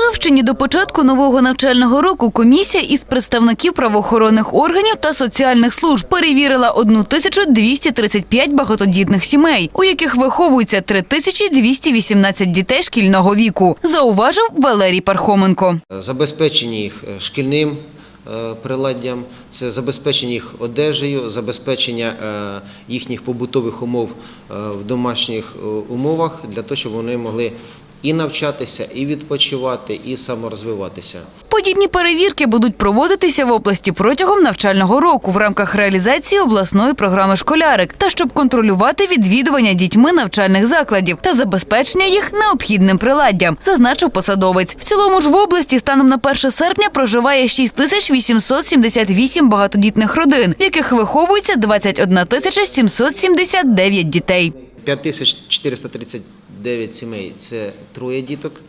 Полтавщині до початку нового навчального року комісія із представників правоохоронних органів та соціальних служб перевірила 1235 багатодітних сімей, у яких виховується 3218 дітей шкільного віку, зауважив Валерій Пархоменко. Забезпечені їх е, шкільним е, приладдям, це забезпечення їх одежею, забезпечення е, їхніх побутових умов в домашніх умовах для того, щоб вони могли і навчатися, і відпочивати, і саморозвиватися. Подібні перевірки будуть проводитися в області протягом навчального року в рамках реалізації обласної програми Школярик та щоб контролювати відвідування дітьми навчальних закладів та забезпечення їх необхідним приладдям, зазначив посадовець. В цілому ж в області станом на 1 серпня проживає 6878 багатодітних родин, в яких виховується 21 тисяча 779 дітей. 5439 сімей – це троє діток,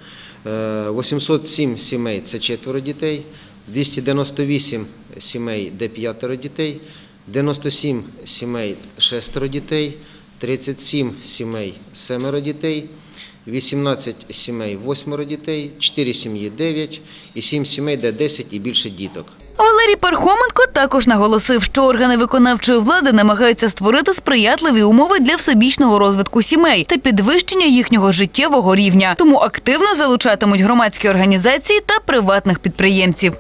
е, 807 сімей – це четверо дітей, 298 сімей, де п'ятеро дітей, 97 сімей – шестеро дітей, 37 сімей – семеро дітей, 18 сімей – восьмеро дітей, 4 сім'ї – 9 і 7 сімей, де 10 і більше діток. Валерій Пархоменко також наголосив, що органи виконавчої влади намагаються створити сприятливі умови для всебічного розвитку сімей та підвищення їхнього життєвого рівня. Тому активно залучатимуть громадські організації та приватних підприємців.